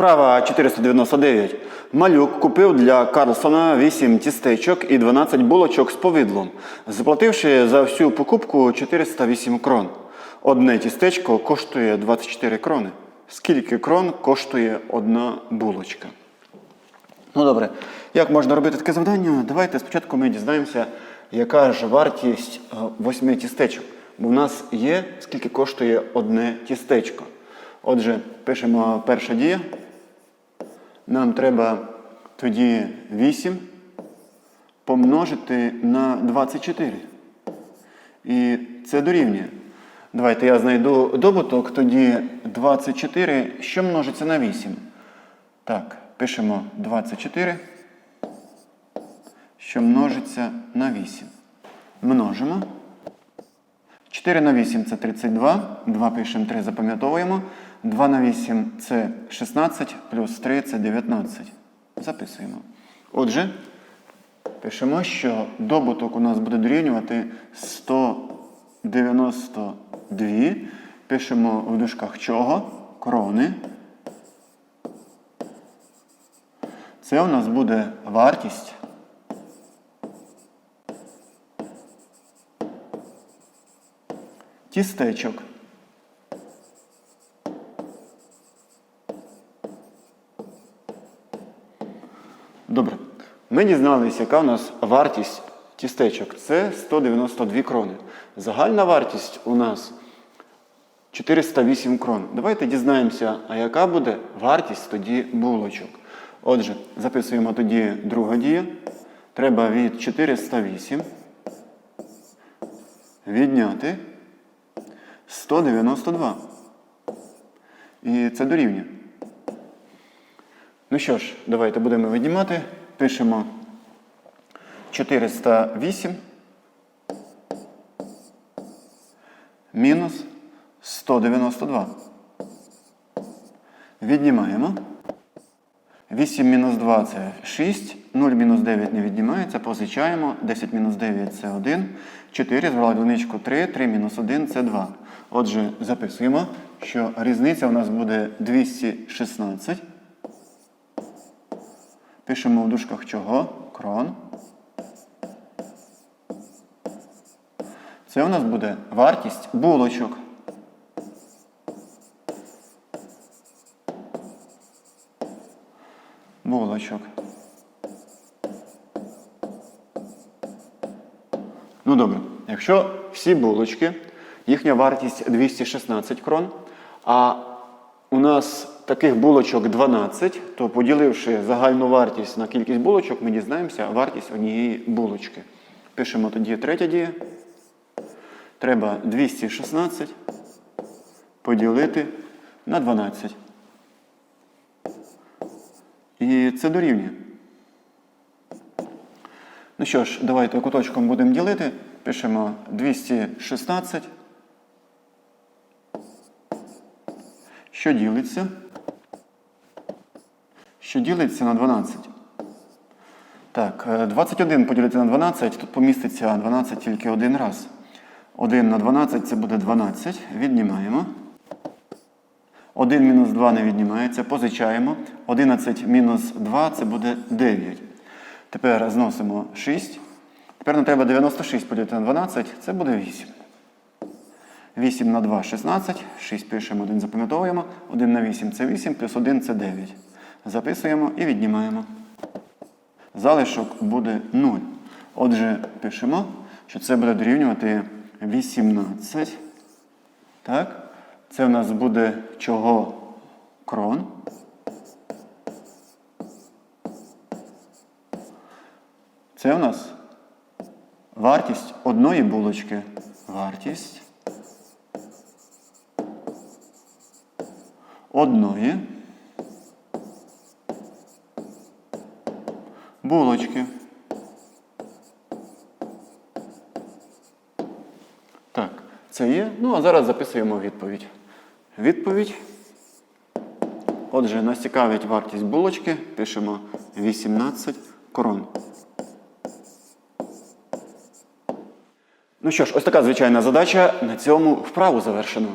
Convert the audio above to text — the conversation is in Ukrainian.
Вправа 499. Малюк купив для Карлсона 8 тістечок і 12 булочок з повидлом, заплативши за всю покупку 408 крон. Одне тістечко коштує 24 крони. Скільки крон коштує одна булочка? Ну добре, як можна робити таке завдання? Давайте спочатку ми дізнаємося, яка ж вартість е, восьми тістечок. Бо в нас є, скільки коштує одне тістечко. Отже, пишемо перша дія. Нам треба тоді 8 помножити на 24. І це дорівнює. Давайте я знайду добуток, тоді 24, що множиться на 8. Так, пишемо 24, що множиться на 8. Множимо. 4 на 8 це 32. 2 пишемо 3, запам'ятовуємо. 2 на 8 це 16, плюс 3 це 19. Записуємо. Отже, пишемо, що добуток у нас буде дорівнювати 192. Пишемо в дужках чого? Крони. Це у нас буде вартість. Тістечок. Добре. Ми дізналися, яка у нас вартість тістечок. Це 192 крони. Загальна вартість у нас 408 крон. Давайте дізнаємося, а яка буде вартість тоді булочок. Отже, записуємо тоді друга дія. Треба від 408 відняти 192. І це дорівнює. Ну що ж, давайте будемо віднімати. Пишемо 408 мінус 192. Віднімаємо. 8 мінус 2 це 6, 0 мінус 9 не віднімається, позичаємо, 10 мінус 9 це 1, 4, звела одиничку 3, 3 мінус 1 це 2. Отже, записуємо, що різниця у нас буде 216. Пишемо в дужках чого? Крон. Це у нас буде вартість булочок. Булочок. Ну добре, якщо всі булочки, їхня вартість 216 крон, а у нас таких булочок 12, то поділивши загальну вартість на кількість булочок, ми дізнаємося вартість однієї булочки. Пишемо тоді третя дія. Треба 216 поділити на 12. І це дорівнює. Ну що ж, давайте куточком будемо ділити. Пишемо 216. Що ділиться? Що ділиться на 12. Так, е, 21 поділити на 12, тут поміститься 12 тільки один раз. 1 на 12 це буде 12. Віднімаємо. 1 мінус 2 не віднімається, позичаємо. 11 мінус 2 це буде 9. Тепер зносимо 6. Тепер нам треба 96 поділити на 12, це буде 8. 8 на 2 16. 6 пишемо, 1 запам'ятовуємо. 1 на 8 це 8, плюс 1 це 9. Записуємо і віднімаємо. Залишок буде 0. Отже, пишемо, що це буде дорівнювати 18. Так? Це в нас буде чого крон. Це у нас вартість одної булочки. Вартість одної булочки. Так, це є. Ну, а зараз записуємо відповідь. Відповідь. Отже, нас цікавить вартість булочки. Пишемо 18 крон. Ну що ж, ось така звичайна задача. На цьому вправу завершено.